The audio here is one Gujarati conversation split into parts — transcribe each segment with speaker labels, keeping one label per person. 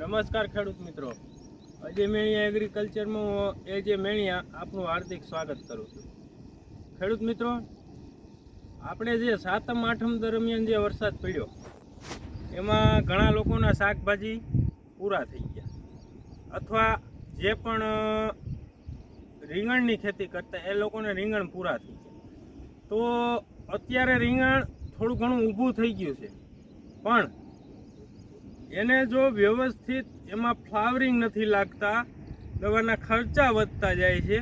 Speaker 1: નમસ્કાર ખેડૂત મિત્રો. અજય મેણિયા એગ્રીકલ્ચરમાં હું એ જે મેણિયા, આપનું હાર્દિક સ્વાગત કરું છું. ખેડૂત મિત્રો, આપણે જે સાતમ, આઠમ દરમિયાન જે વરસાદ પડ્યો, એમાં ઘણા લોકોના શાકભાજી પૂરા થઈ ગયા. અથવા જે પણ રીંગણની ખેતી કરતા, એ લોકોને રીંગણ પૂરા થઈ ગયા. તો અત્યારે રીંગણ થોડું ઘણું ઊભું થઈ ગયું છે. પણ એને જો વ્યવસ્થિત એમાં ફ્લાવરિંગ નથી લાગતા, દવાના ખર્ચા વધતા જાય છે,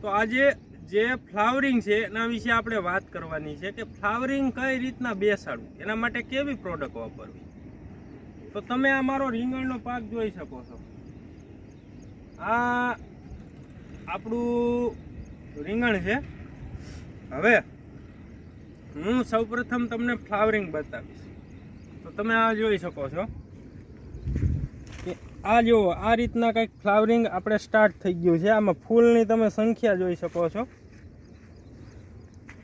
Speaker 1: તો આજે જે ફ્લાવરિંગ છે, એના વિશે આપણે વાત કરવાની છે કે ફ્લાવરિંગ કઈ રીતના બેસાડવું? એના માટે કેવી પ્રોડક્ટ વાપરવી? તો તમે આ મારો રીંગણનો પાક જોઈ શકો છો. આ આપણું રીંગણ છે. હવે હું સૌપ્રથમ તમને ફ્લાવરિંગ બતાવીશ. તો તમે આ જોઈ શકો છો. આ જુઓ આ રીતના કંઈક ફ્લાવરિંગ આપણે સ્ટાર્ટ થઈ ગયું છે. આમાં ફૂલની તમે સંખ્યા જોઈ શકો છો.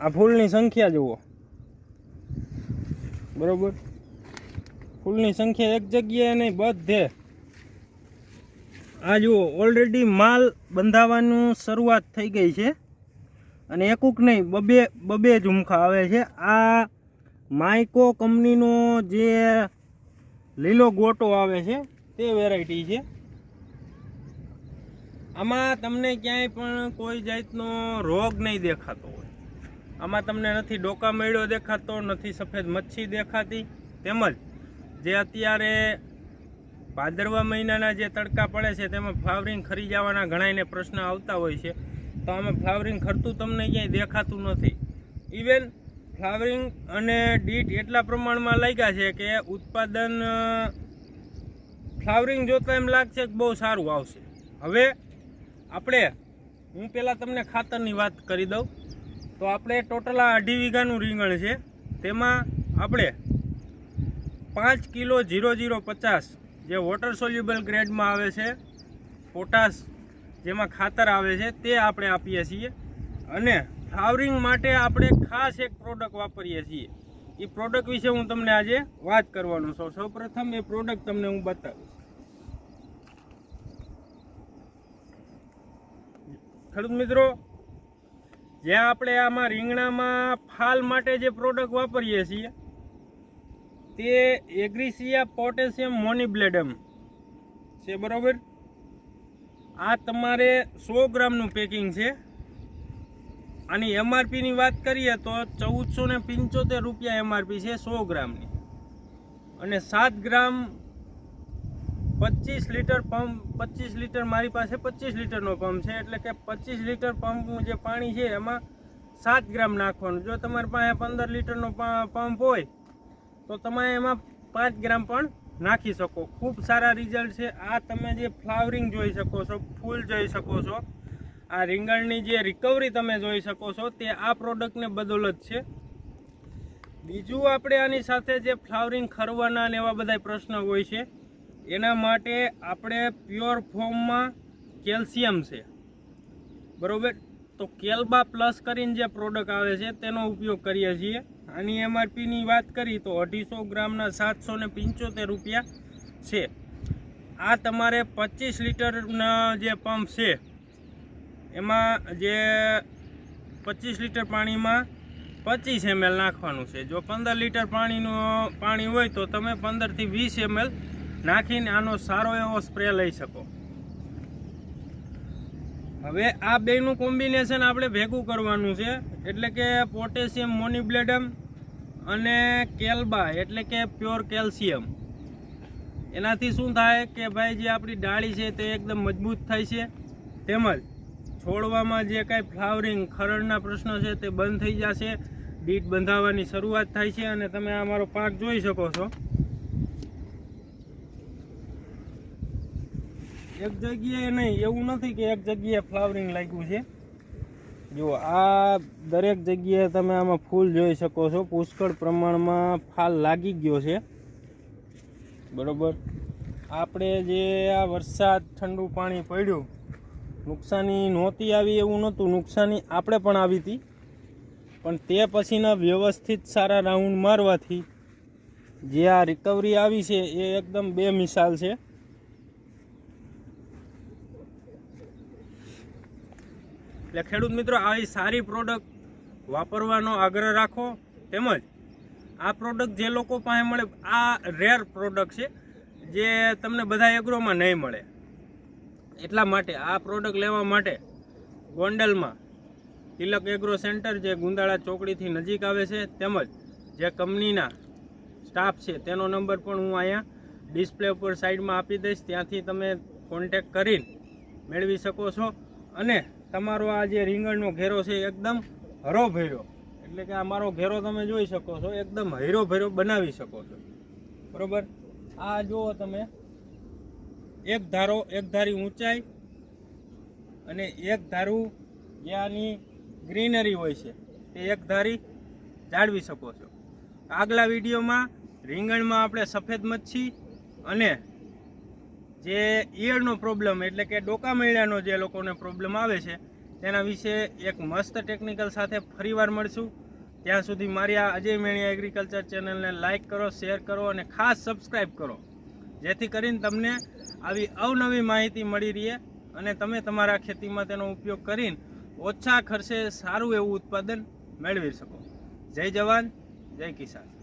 Speaker 1: આ ફૂલની સંખ્યા જુઓ. બરોબર? ફૂલની સંખ્યા એક જગ્યાએ નહીં, બધે. આ જુઓ ઓલરેડી માલ બંધાવવાનું શરૂઆત થઈ ગઈ છે. અને એકુક નહીં, બબે બબે ઝુમખા આવે છે. આ માઇકો કંપનીનો જે લીલો ગોટો આવે છે તે વેરાયટી છે. આમાં તમને ક્યાંય પણ કોઈ જાતનો રોગ નહીં દેખાતો હોય. આમાં તમને નથી ડોકા મેળો દેખાતો, નથી સફેદ મચ્છી દેખાતી. તેમજ જે અત્યારે ભાદરવા મહિનાના જે તડકા પડે છે, તેમાં ફ્લાવરિંગ ખરી જવાના ઘણાયને પ્રશ્ન આવતા હોય છે. તો આમાં ફ્લાવરિંગ ખરતું તમને ક્યાંય દેખાતું નથી. ઇવન ફ્લાવરિંગ અને ડીટ એટલા પ્રમાણમાં લાગ્યા છે કે ઉત્પાદન ફ્લાવરિંગ જોતા એમ લાગશે કે બહુ સારું આવશે. હવે આપણે, હું પહેલાં તમને ખાતરની વાત કરી દઉં. તો આપણે ટોટલ આ અઢી વીઘાનું રીંગણ છે. તેમાં આપણે પાંચ કિલો જીરો જીરો પચાસ જે વોટર સોલ્યુબલ ગ્રેડમાં આવે છે પોટાશ જેમાં ખાતર આવે છે, તે આપણે આપીએ છીએ. અને ફ્લાવરિંગ માટે આપણે ખાસ એક પ્રોડક્ટ વાપરીએ છીએ. એ પ્રોડક્ટ વિશે હું તમને આજે વાત કરવાનો છું. સૌપ્રથમ એ પ્રોડક્ટ તમને હું બતાવીશ. ખેડૂત મિત્રો જે આપણે આમાં રીંગણામાં ફાલ માટે જે પ્રોડક્ટ વાપરીએ છીએ, તે એગ્રીસિયા પોટેશિયમ મોનિબ્લેડમ છે, બરોબર? આ તમારે સો ગ્રામનું પેકિંગ છે. આની એમઆરપીની વાત કરીએ તો ચૌદસો ને પંચોતેર રૂપિયા એમઆરપી છે સો ગ્રામની. અને સાત ગ્રામ પચીસ લીટર પંપ, પચીસ લીટર મારી પાસે પચીસ લીટરનો પંપ છે. એટલે કે પચીસ લીટર પંપનું જે પાણી છે એમાં સાત ગ્રામ નાખવાનું. જો તમારી પાસે પંદર લીટરનો પંપ હોય, તો તમે એમાં પાંચ ગ્રામ પણ નાખી શકો. ખૂબ સારા રિઝલ્ટ છે. આ તમે જે ફ્લાવરિંગ જોઈ શકો છો, ફૂલ જોઈ શકો છો, આ રીંગણની જે રિકવરી તમે જોઈ શકો છો, તે આ પ્રોડક્ટને બદોલત છે. બીજું આપણે આની સાથે જે ફ્લાવરિંગ ખરવાના ને એવા બધા પ્રશ્ન હોય છે એના માટે આપણે પ્યોર ફોર્મમાં કેલ્શિયમ છે. બરોબર? તો કેલ્બા પ્લસ કરીને જે પ્રોડક્ટ આવે છે, તેનો ઉપયોગ કરીએ છીએ. આની એમઆરપીની વાત કરી તો અઢીસો ગ્રામના સાતસો ને પંચોતેર રૂપિયા છે. આ તમારે પચીસ લીટરના જે પંપ છે, એમાં જે પચીસ લીટર પાણીમાં પચીસ એમએલ નાખવાનું છે. જો પંદર લીટર પાણીનું પાણી હોય તો તમે પંદરથી વીસ એમએલ નાખીને આનો સારો એવો સ્પ્રે લઈ શકો. હવે આ બેનું કોમ્બિનેશન આપણે ભેગું કરવાનું છે. એટલે કે પોટેશિયમ મોનિબ્લેડમ અને કેલ્બા, એટલે કે પ્યોર કેલ્શિયમ એનાથી શું થાય કે ભાઈ જે આપણી ડાળી છે તે એકદમ મજબૂત થાય છે. તેમજ છોડવામાં જે કાંઈ ફ્લાવરિંગ ખરડના પ્રશ્નો છે તે બંધ થઈ જશે. બીટ બંધાવવાની શરૂઆત થાય છે અને તમે આ મારો પાક જોઈ શકો છો. એક જગ્યાએ નહીં, એવું નથી કે એક જગ્યાએ ફ્લાવરિંગ લાગ્યું છે. જો, આ દરેક જગ્યાએ તમે આમાં ફૂલ જોઈ શકો છો. પુષ્કળ પ્રમાણમાં ફાલ લાગી ગયો છે. બરોબર? આપણે જે આ વરસાદ ઠંડુ પાણી પડ્યું, નુકસાની નહોતી આવી એવું નહોતું, નુકસાની આપણે પણ આવી હતી. પણ તે પછીના વ્યવસ્થિત સારા રાઉન્ડ મારવાથી જે આ રિકવરી આવી છે, એ એકદમ બે મિસાલ છે. એટલે ખેડૂત મિત્રો આવી સારી પ્રોડક્ટ વાપરવાનો આગ્રહ રાખો. તેમજ આ પ્રોડક્ટ જે લોકો પાસે મળે, આ રેર પ્રોડક્ટ છે, જે તમને બધા એગ્રોમાં નહીં મળે. એટલા માટે આ પ્રોડક્ટ લેવા માટે ગોંડલમાં તિલક એગ્રો સેન્ટર જે ગુંદાળા ચોકડીથી નજીક આવે છે, તેમજ જે કંપનીના સ્ટાફ છે, તેનો નંબર પણ હું અહીંયા ડિસ્પ્લે ઉપર સાઈડમાં આપી દઈશ. ત્યાંથી તમે કોન્ટેક કરીને મેળવી શકો છો. અને તમારો આ જે રીંગણનો ઘેરો છે એકદમ હરો ભર્યો એટલે કે આ મારો ઘેરો તમે જોઈ શકો છો, એકદમ હૈરો ભૈરો બનાવી શકો છો. બરોબર? આ જુઓ તમે, એક ધારો, એક ધારી ઊંચાઈ અને એક ધારું જે ગ્રીનરી હોય છે તે એક ધારી જાળવી શકો છો. આગલા વિડીયોમાં રીંગણમાં આપણે સફેદ મચ્છી અને જે ઈયળનો પ્રોબ્લેમ એટલે કે ડોકા મેળ્યાનો જે લોકોને પ્રોબ્લેમ આવે છે, તેના વિશે એક મસ્ત ટેકનિકલ સાથે ફરીવાર મળશું. ત્યાં સુધી મારી આ અજય મેણિયા એગ્રીકલ્ચર ચેનલને લાઇક કરો શેર કરો અને ખાસ સબસ્ક્રાઈબ કરો. જેથી કરીને તમને આવી અવનવી માહિતી મળી રહે અને તમે તમારા ખેતીમાં તેનો ઉપયોગ કરીને ઓછા ખર્ચે સારું એવું ઉત્પાદન મેળવી શકો. જય જવાન, જય કિસાન.